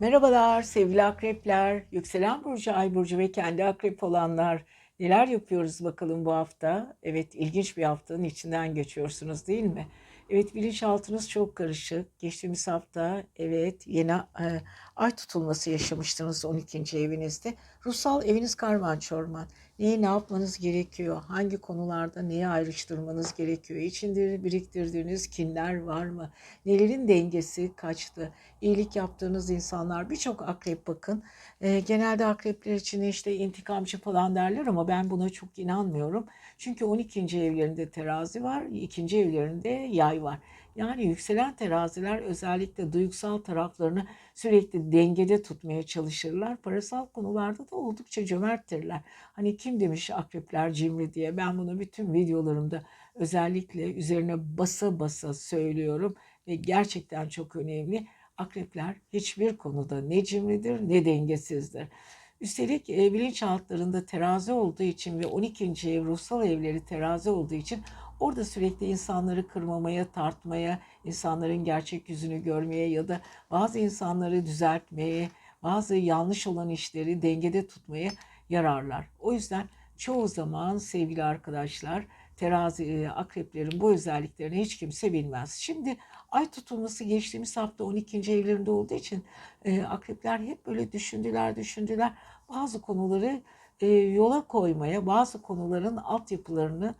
Merhabalar sevgili akrepler, yükselen burcu, ay burcu ve kendi akrep olanlar. Neler yapıyoruz bakalım bu hafta? Evet ilginç bir haftanın içinden geçiyorsunuz değil mi? Evet bilinçaltınız çok karışık. Geçtiğimiz hafta evet yeni e, ay tutulması yaşamıştınız 12. evinizde. Ruhsal eviniz karman çorman. Neyi ne yapmanız gerekiyor? Hangi konularda neyi ayrıştırmanız gerekiyor? İçinde biriktirdiğiniz kinler var mı? Nelerin dengesi kaçtı? İyilik yaptığınız insanlar birçok akrep bakın. E, genelde akrepler için işte intikamcı falan derler ama ben buna çok inanmıyorum. Çünkü 12. evlerinde terazi var, ikinci evlerinde yay var. Yani yükselen teraziler özellikle duygusal taraflarını sürekli dengede tutmaya çalışırlar. Parasal konularda da oldukça cömerttirler. Hani kim demiş akrepler cimri diye ben bunu bütün videolarımda özellikle üzerine basa basa söylüyorum ve gerçekten çok önemli. Akrepler hiçbir konuda ne cimridir ne dengesizdir. Üstelik e, bilinçaltlarında terazi olduğu için ve 12. ev ruhsal evleri terazi olduğu için orada sürekli insanları kırmamaya, tartmaya, insanların gerçek yüzünü görmeye ya da bazı insanları düzeltmeye, bazı yanlış olan işleri dengede tutmaya yararlar. O yüzden çoğu zaman sevgili arkadaşlar terazi e, akreplerin bu özelliklerini hiç kimse bilmez. Şimdi ay tutulması geçtiğimiz hafta 12. evlerinde olduğu için e, akrepler hep böyle düşündüler düşündüler. Bazı konuları e, yola koymaya, bazı konuların altyapılarını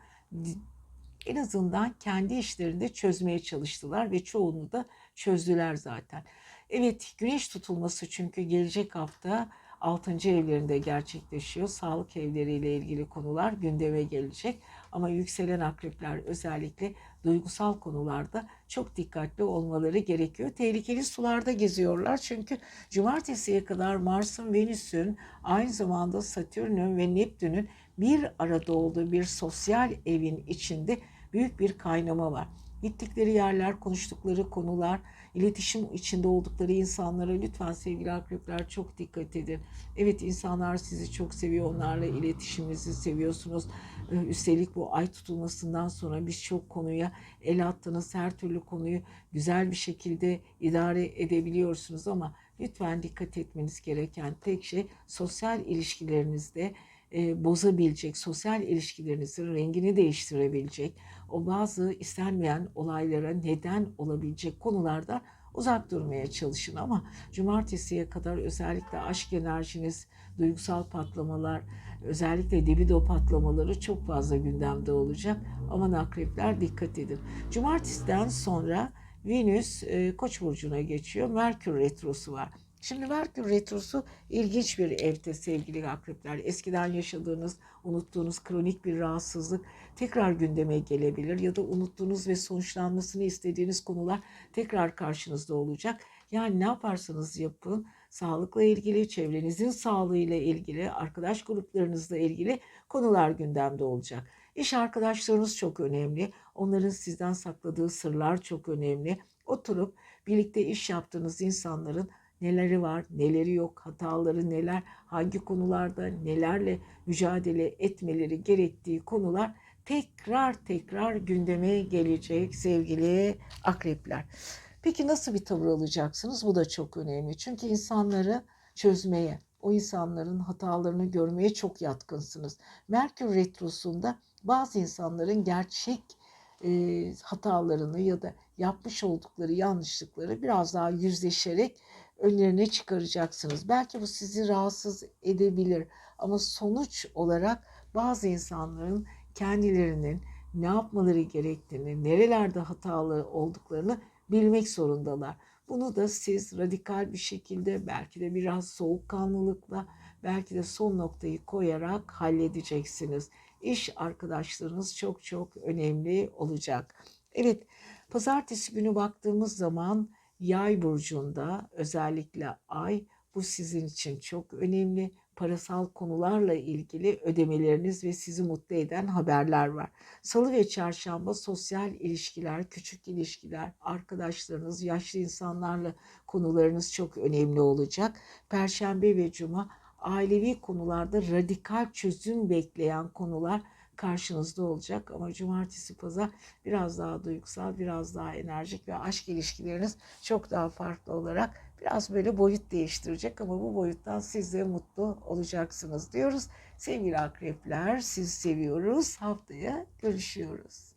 en azından kendi işlerinde çözmeye çalıştılar ve çoğunu da çözdüler zaten. Evet güneş tutulması çünkü gelecek hafta 6. evlerinde gerçekleşiyor. Sağlık evleriyle ilgili konular gündeme gelecek. Ama yükselen akrepler özellikle duygusal konularda çok dikkatli olmaları gerekiyor. Tehlikeli sularda geziyorlar çünkü cumartesiye kadar Mars'ın, Venüs'ün, aynı zamanda Satürn'ün ve Neptün'ün bir arada olduğu bir sosyal evin içinde büyük bir kaynama var. Gittikleri yerler, konuştukları konular, iletişim içinde oldukları insanlara lütfen sevgili akrepler çok dikkat edin. Evet insanlar sizi çok seviyor, onlarla iletişiminizi seviyorsunuz. Ee, üstelik bu ay tutulmasından sonra birçok konuya el attınız, her türlü konuyu güzel bir şekilde idare edebiliyorsunuz ama lütfen dikkat etmeniz gereken tek şey sosyal ilişkilerinizde e, bozabilecek, sosyal ilişkilerinizin rengini değiştirebilecek, o bazı istenmeyen olaylara neden olabilecek konularda uzak durmaya çalışın ama cumartesiye kadar özellikle aşk enerjiniz, duygusal patlamalar, özellikle libido patlamaları çok fazla gündemde olacak. Aman akrepler dikkat edin. Cumartesiden sonra Venüs e, Koç burcuna geçiyor. Merkür retrosu var. Şimdi Merkür Retrosu ilginç bir evde sevgili akrepler. Eskiden yaşadığınız, unuttuğunuz kronik bir rahatsızlık tekrar gündeme gelebilir ya da unuttuğunuz ve sonuçlanmasını istediğiniz konular tekrar karşınızda olacak. Yani ne yaparsanız yapın, sağlıkla ilgili, çevrenizin sağlığıyla ilgili, arkadaş gruplarınızla ilgili konular gündemde olacak. İş arkadaşlarınız çok önemli. Onların sizden sakladığı sırlar çok önemli. Oturup birlikte iş yaptığınız insanların neleri var, neleri yok, hataları neler, hangi konularda nelerle mücadele etmeleri gerektiği konular tekrar tekrar gündeme gelecek sevgili akrepler. Peki nasıl bir tavır alacaksınız? Bu da çok önemli. Çünkü insanları çözmeye, o insanların hatalarını görmeye çok yatkınsınız. Merkür Retrosu'nda bazı insanların gerçek e, hatalarını ya da yapmış oldukları yanlışlıkları biraz daha yüzleşerek önlerine çıkaracaksınız. Belki bu sizi rahatsız edebilir ama sonuç olarak bazı insanların kendilerinin ne yapmaları gerektiğini, nerelerde hatalı olduklarını bilmek zorundalar. Bunu da siz radikal bir şekilde belki de biraz soğukkanlılıkla belki de son noktayı koyarak halledeceksiniz. İş arkadaşlarınız çok çok önemli olacak. Evet, pazartesi günü baktığımız zaman Yay burcunda özellikle ay bu sizin için çok önemli. Parasal konularla ilgili ödemeleriniz ve sizi mutlu eden haberler var. Salı ve çarşamba sosyal ilişkiler, küçük ilişkiler, arkadaşlarınız, yaşlı insanlarla konularınız çok önemli olacak. Perşembe ve cuma ailevi konularda radikal çözüm bekleyen konular karşınızda olacak ama cumartesi pazar biraz daha duygusal, biraz daha enerjik ve aşk ilişkileriniz çok daha farklı olarak biraz böyle boyut değiştirecek ama bu boyuttan siz de mutlu olacaksınız diyoruz. Sevgili akrepler, siz seviyoruz. Haftaya görüşüyoruz.